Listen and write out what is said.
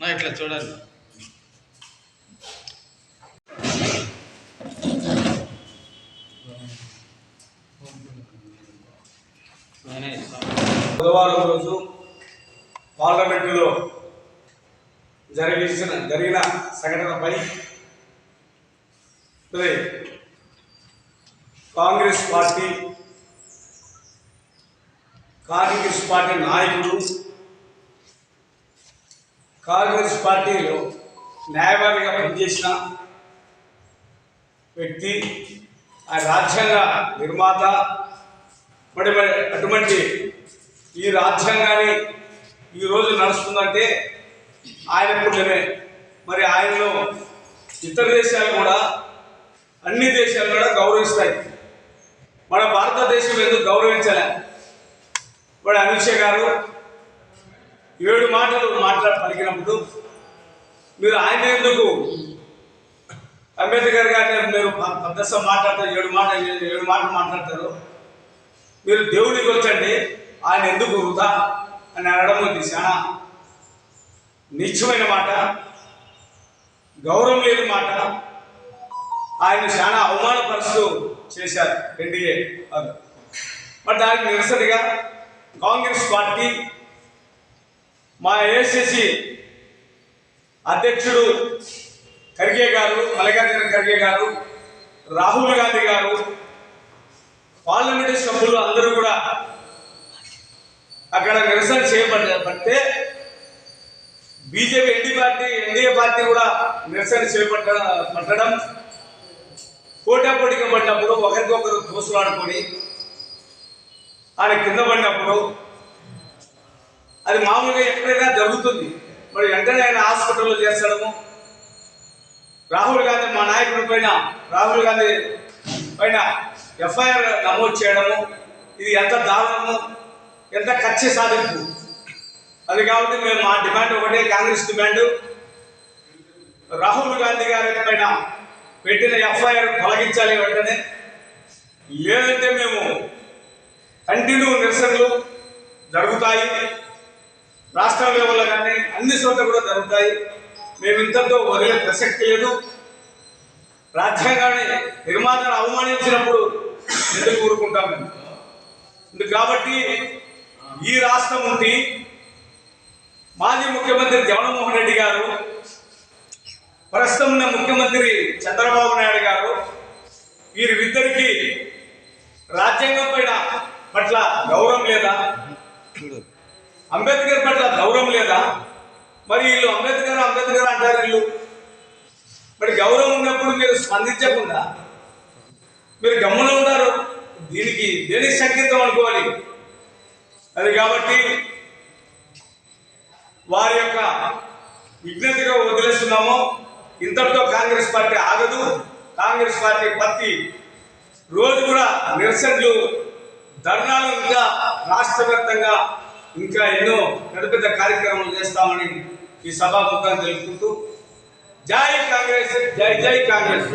నా ఇట్లా చూడండి. బుధవారం రోజు పార్లమెంటులో జరిగించిన జరిగిన సంఘటనపై కాంగ్రెస్ పార్టీ కాంగ్రెస్ పార్టీ నాయకుడు కాంగ్రెస్ పార్టీలో న్యాయవాదిగా పనిచేసిన వ్యక్తి ఆ రాజ్యాంగ నిర్మాత మరి మరి అటువంటి ఈ రాజ్యాంగాన్ని ఈరోజు నడుస్తుందంటే ఆయన పుణ్యమే మరి ఆయనలో ఇతర దేశాలు కూడా అన్ని దేశాలు కూడా గౌరవిస్తాయి. మన భారతదేశం ఎందుకు గౌరవించలే? మరి అమిత్ షా గారు ఏడు మాటలు మాట్లాడి పలికినప్పుడు మీరు ఆయన ఎందుకు? అంబేద్కర్ గారిని మీరు పెద్ద మాట్లాడతారు ఏడు మాట ఏడు మాటలు మాట్లాడతారు. మీరు దేవుడికి వచ్చండి ఆయన ఎందుకు వృధా అని అనడం ఇది చాలా నిత్యమైన మాట గౌరవం లేని మాట. ఆయన చాలా అవమానపరుస్తూ చేశారు ఎన్డీఏ అది. మరి దానికి నిరసనగా కాంగ్రెస్ పార్టీ మా ఏఎస్ఎస్సి అధ్యక్షుడు ఖర్గే గారు మల్లికార్జున ఖర్గే గారు రాహుల్ గాంధీ గారు పార్లమెంటు సభ్యులు అందరూ కూడా అక్కడ నిరసన చేయబడ్డే BJP N D party NDA party కూడా నిరసన చేపట్ట పట్టడం పోటాపోటీగా పడినప్పుడు ఒకరికొకరు తోసులాడుకొని ఆయన కింద పడినప్పుడు అది మామూలుగా ఎక్కడైనా జరుగుతుంది. మరి వెంటనే ఆయన హాస్పిటల్లో చేర్చడము. రాహుల్ గాంధీ మా నాయకుడి పైన రాహుల్ గాంధీ పైన ఎఫ్ఐఆర్ నమోదు చేయడము. ఇది ఎంత దారుణము ఎంత ఖర్చు సాధింపు. అది కాబట్టి మేము మా డిమాండ్ ఒకటే కాంగ్రెస్ డిమాండ్. రాహుల్ గాంధీ గారి పైన పెట్టిన ఎఫ్ఐఆర్ తొలగించాలి వెంటనే. లేదంటే మేము కంటిన్యూ నిరసనలు జరుగుతాయి. రాష్ట్ర లెవెల్లో కానీ అన్ని చోట్ల కూడా జరుగుతాయి. మేము ఇంతతో వదిలే ప్రసక్తి లేదు రాజ్యాంగాన్ని నిర్మాతను అవమానించినప్పుడు ఎందుకు ఊరుకుంటాం మేము? కాబట్టి ఈ రాష్ట్రం ఉండి మాజీ ముఖ్యమంత్రి జగన్మోహన్ రెడ్డి గారు ప్రస్తుతం ఉన్న ముఖ్యమంత్రి చంద్రబాబు నాయుడు గారు వీరిద్దరికీ రాజ్యాంగం పైన పట్ల గౌరవం లేదా? అంబేద్కర్ పట్ల గౌరవం లేదా? మరి వీళ్ళు అంబేద్కర్ అంబేద్కర్ అంటారు వీళ్ళు. మరి గౌరవం ఉన్నప్పుడు మీరు స్పందించకుండా మీరు గమ్మున ఉన్నారు. దీనికి దేనికి సంకేతం అనుకోవాలి? అది కాబట్టి వారి యొక్క విజ్ఞతగా వదిలేస్తున్నాము. ఇంతటితో కాంగ్రెస్ పార్టీ ఆగదు. కాంగ్రెస్ పార్టీ ప్రతి రోజు కూడా నిరసనలు ధర్నాలు ఇంకా రాష్ట్ర వ్యాప్తంగా ఇంకా ఎన్నో పెద్ద పెద్ద కార్యక్రమాలు చేస్తామని ఈ సభాముఖంగా తెలుపుకుంటూ జై కాంగ్రెస్ జై జై కాంగ్రెస్.